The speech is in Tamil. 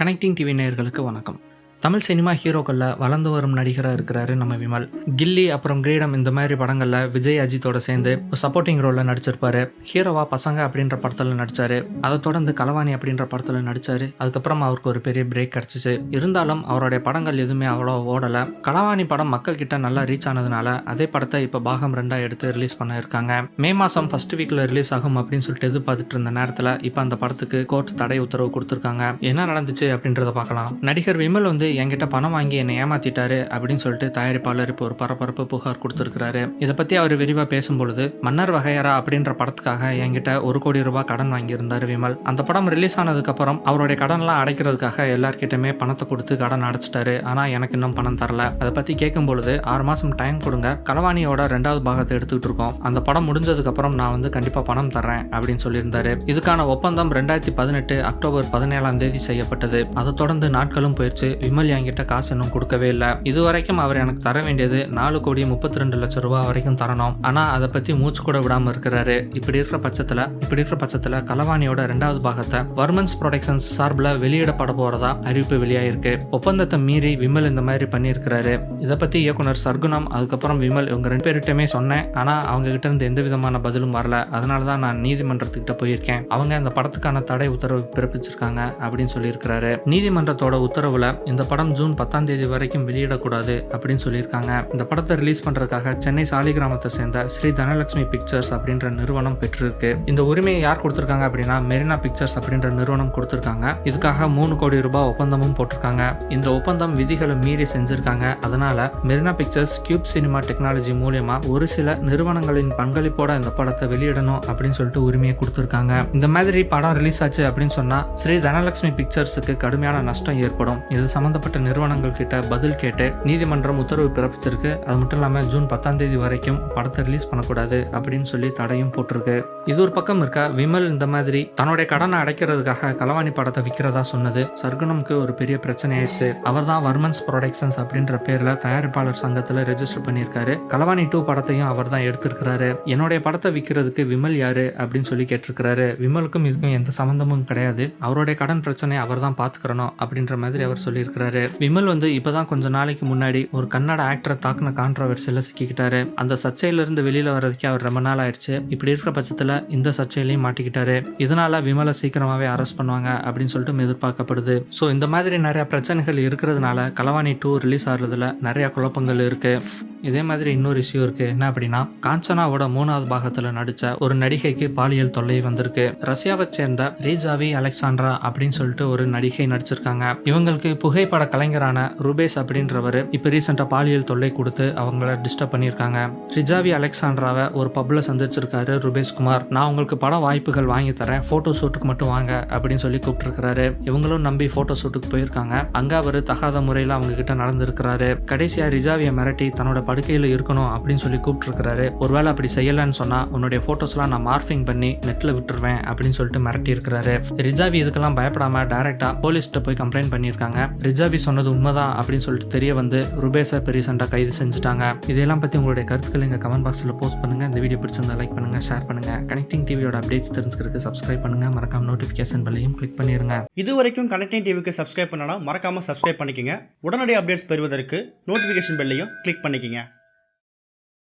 கனெக்டிங் டிவி நேயர்களுக்கு வணக்கம். தமிழ் சினிமா ஹீரோக்களில் வளர்ந்து வரும் நடிகராக இருக்கிறாரு நம்ம விமல். கில்லி அப்புறம் கிரீடம் இந்த மாதிரி படங்களில் விஜய் அஜித்தோட சேர்ந்து சப்போர்ட்டிங் ரோலில் நடிச்சிருப்பாரு. ஹீரோவா பசங்க அப்படின்ற படத்தில் நடிச்சாரு. அதை தொடர்ந்து கலவாணி அப்படின்ற படத்தில் நடிச்சாரு. அதுக்கப்புறம் அவருக்கு ஒரு பெரிய பிரேக் கிடச்சிச்சு. இருந்தாலும் அவருடைய படங்கள் எதுவுமே அவ்வளோ ஓடலை. கலவாணி படம் மக்கள் கிட்ட நல்லா ரீச் ஆனதுனால அதே படத்தை இப்போ பாகம் ரெண்டாக எடுத்து ரிலீஸ் பண்ணியிருக்காங்க மே மாதம் ஃபர்ஸ்ட் வீக்கில் ரிலீஸ் ஆகும் அப்படின்னு சொல்லிட்டு எதிர்பார்த்துட்டு இருந்த நேரத்தில் இப்போ அந்த படத்துக்கு கோர்ட் தடை உத்தரவு கொடுத்துருக்காங்க. என்ன நடந்துச்சு அப்படின்றத பார்க்கலாம். நடிகர் விமல் வந்து என்கிட்ட பணம் வாங்கி என்னை ஏமாத்திட்டாரு அப்படின்னு சொல்லிட்டு தயாரிப்பாளர் இப்போ ஒரு பரபரப்பு புகார் கொடுத்துருக்கிறாரு. இதை பற்றி அவர் விரிவாக பேசும்பொழுது மன்னர் வகையரா அப்படின்ற படத்துக்காக என்கிட்ட ஒரு கோடி ரூபாய் கடன் வாங்கியிருந்தார் விமல். அந்த படம் ரிலீஸ் ஆனதுக்கப்புறம் அவருடைய கடன்லாம் அடைக்கிறதுக்காக எல்லார்கிட்டமே பணத்தை கொடுத்து கடன் அடைச்சிட்டாரு. ஆனால் எனக்கு இன்னும் பணம் தரல. அதை பற்றி கேட்கும்பொழுது ஆறு மாதம் டைம் கொடுங்க. கலவாணியோட ரெண்டாவது பாகத்தை எடுத்துக்கிட்டு இருக்கோம். அந்த படம் முடிஞ்சதுக்கப்புறம் நான் வந்து கண்டிப்பாக பணம் தர்றேன் அப்படின்னு சொல்லியிருந்தாரு. இதுக்கான ஒப்பந்தம் ரெண்டாயிரத்தி பதினெட்டு அக்டோபர் பதினேழாம் தேதி செய்யப்பட்டது. அதை தொடர்ந்து நாட்களும் போயிடுச்சு விமல் என்கிட்ட காசு இன்னும் கொடுக்கவே இல்லை. இது வரைக்கும் அவர் எனக்கு தர வேண்டியது நாலு கோடி முப்பத்தி ரெண்டு லட்சம் ரூபாய் வரைக்கும் தரணும். ஆனால் அதை பற்றி மூச்சு கூட விடாமல் இருக்கிறாரு. இப்படி இருக்கிற பட்சத்தில் இப்படி இருக்கிற பட்சத்தில் கலவாணியோட ரெண்டாவது பாகத்தை வர்மன்ஸ் ப்ரொடக்ஷன்ஸ் சார்பில் வெளியிடப்பட போகிறதா அறிவிப்பு வெளியாயிருக்கு. ஒப்பந்தத்தை மீறி விமல் இந்த மாதிரி பண்ணியிருக்கிறாரு. இதை பற்றி இயக்குனர் சர்க்குணம் அதுக்கப்புறம் விமல் இவங்க ரெண்டு பேர்கிட்டயுமே சொன்னேன். ஆனால் அவங்க கிட்ட இருந்து எந்த விதமான பதிலும் வரல. அதனால தான் நான் நீதிமன்றத்துக்கிட்ட போயிருக்கேன். அவங்க அந்த படத்துக்கான தடை உத்தரவு பிறப்பிச்சிருக்காங்க அப்படின்னு சொல்லியிருக்கிறாரு. நீதிமன்றத்தோட உத்தரவுல இந்த படம் ஜூன் பத்தாம் தேதி வரைக்கும் வெளியிடக்கூடாது அப்படின்னு சொல்லியிருக்காங்க. இந்த படத்தை ரிலீஸ் பண்றதுக்காக சென்னை சாலிகிராமத்தை சேர்ந்த ஸ்ரீ தனலட்சுமி பிக்சர்ஸ் அப்படின்ற நிறுவனம் பெற்றிருக்கு. இந்த உரிமையை யார் கொடுத்திருக்காங்க அப்படின்னா மெரினா பிக்சர்ஸ் அப்படின்ற நிறுவனம் கொடுத்திருக்காங்க. இதுக்காக மூணு கோடி ரூபாய் ஒப்பந்தமும் போட்டிருக்காங்க. இந்த ஒப்பந்தம் விதிகளை மீறி செஞ்சிருக்காங்க. அதனால Marina pictures cube cinema technology மூலியமா ஒரு சில நிறுவனங்களின் பங்களிப்போட இந்த படத்தை வெளியிடணும் அப்படின்னு சொல்லிட்டு உரிமையை கொடுத்திருக்காங்க. இந்த மாதிரி படம் ரிலீஸ் ஆச்சு அப்படின்னு சொன்னா ஸ்ரீ தனலட்சுமி பிக்சர்ஸுக்கு கடுமையான நஷ்டம் ஏற்படும். இது சம்பந்தப்பட்ட நிறுவனங்கள் கிட்ட பதில் கேட்டு நீதிமன்றம் உத்தரவு பிறப்பிச்சிருக்கு. அது மட்டும் இல்லாம ஜூன் பத்தாம் தேதி வரைக்கும் படத்தை ரிலீஸ் பண்ணக்கூடாது அப்படின்னு சொல்லி தடையும் போட்டிருக்கு. இது ஒரு பக்கம் இருக்க? விமல் இந்த மாதிரி தன்னுடைய கடனை அடைக்கிறதுக்காக கலவாணி படத்தை விற்கிறதா சொன்னது. சர்க்குணம்க்கு ஒரு பெரிய பிரச்சனை ஆயிடுச்சு அவர் தான் வர்மன்ஸ் ப்ரொடக்ஷன்ஸ் அப்படின்ற பேர்ல தயாரிப்பாளர் சங்கத்துல ரெஜிஸ்டர் பண்ணியிருக்காரு. கலவாணி டூ படத்தையும் அவர் தான் எடுத்திருக்கிறாரு. என்னுடைய படத்தை விற்கிறதுக்கு விமல் யாரு அப்படின்னு சொல்லி கேட்டிருக்கிறாரு. விமலுக்கும் இதுக்கும் எந்த சம்பந்தமும் கிடையாது. அவருடைய கடன் பிரச்சனை அவர் தான் பாத்துக்கிறணும் அப்படின்ற மாதிரி அவர் சொல்லியிருக்கிறார். விமல் வந்து இப்பதான் கொஞ்ச நாளைக்கு முன்னாடி ஒரு கன்னட ஆக்டரை தாக்குன கான்ட்ரவர்சியில் சிக்கிக்கிட்டாரு. அந்த சர்ச்சையில இருந்து வெளியில வர்றதுக்கே அவர் ரொம்ப நாள் ஆயிடுச்சு. இப்படி இருக்கிற பட்சத்துல இந்த சர்ச்சையிலையும் மாட்டிக்கிட்டாரு. இதனால விமலை சீக்கிரமாவே அரெஸ்ட் பண்ணுவாங்க அப்படின்னு சொல்லிட்டு எதிர்பார்க்கப்படுது. ஸோ இந்த மாதிரி நிறைய பிரச்சனைகள் இருக்கிறதுனால கலவாணி டூ ரிலீஸ் ஆகுறதுல நிறைய குழப்பங்கள் இருக்கு. இதே மாதிரி இன்னொரு இஷ்யூ இருக்கு. என்ன அப்படின்னா காஞ்சனாவோட மூணாவது பாகத்துல நடிச்ச ஒரு நடிகைக்கு பாலியல் தொல்லை வந்திருக்கு. ரஷ்யாவை சேர்ந்த ரீஜாவி அலெக்சாண்ட்ரா அப்படின்னு சொல்லிட்டு ஒரு நடிகை நடிச்சிருக்காங்க. இவங்களுக்கு புகை திரைப்பட கலைஞரான ருபேஸ் அப்படின்றவர் இப்போ ரீசெண்டாக பாலியல் தொல்லை கொடுத்து அவங்கள டிஸ்டர்ப் பண்ணியிருக்காங்க. ரிஜாவி அலெக்சாண்ட்ராவை ஒரு பப்பில் சந்திச்சிருக்காரு ருபேஷ் குமார். நான் உங்களுக்கு பட வாய்ப்புகள் வாங்கி தரேன். ஃபோட்டோ ஷூட்டுக்கு மட்டும் வாங்க அப்படின்னு சொல்லி கூப்பிட்டுருக்காரு இவங்களும் நம்பி ஃபோட்டோ ஷூட்டுக்கு போயிருக்காங்க. அங்கே அவர் தகாத முறையில் அவங்க கிட்ட நடந்திருக்கிறாரு. கடைசியாக ரிஜாவியை மிரட்டி தன்னோட படுக்கையில் இருக்கணும் அப்படின்னு சொல்லி கூப்பிட்டுருக்காரு ஒருவேளை அப்படி செய்யலன்னு சொன்னால் உன்னுடைய ஃபோட்டோஸ்லாம் நான் மார்ஃபிங் பண்ணி நெட்டில் விட்டுருவேன் அப்படின்னு சொல்லிட்டு மிரட்டி இருக்கிறாரு ரிஜாவி இதுக்கெல்லாம் பயப்படாம டைரக்டா போலீஸ்கிட்ட போய் கம்ப்ளைண்ட் பண்ணியிருக்காங்க. ரிஜாவி சொன்னது உண்மைதான் அப்படின்னு சொல்லிட்டு தெரிய வந்து ருபேஸை இப்போ ரீசெண்டாக கைது செஞ்சுட்டாங்க. இதெல்லாம் பற்றி உங்களுடைய கருத்துக்களை எங்கள் கமெண்ட் பாக்ஸில் போஸ்ட் பண்ணுங்க. இந்த வீடியோ பிடிச்சிருந்தா லைக் பண்ணுங்க ஷேர் பண்ணுங்க. கனெக்டிங் டிவியோட அப்டேட்ஸ் தெரிஞ்சுக்கிறதுக்கு சப்ஸ்கிரைப் பண்ணுங்க. மறக்காம நோட்டிஃபிகேஷன் பெல்லையும் கிளிக் பண்ணிருங்க. இது வரைக்கும் கனெக்டிங் டிவிக்கு சப்ஸ்கிரைப் பண்ணனா மறக்காம சப்ஸ்கிரைப் பண்ணிக்கங்க. உடனடி அப்டேட்ஸ் பெறுவதற்கு நோட்டிஃபிகேஷன் பெல்லையும் கிளிக் பண்ணிக்கங்க.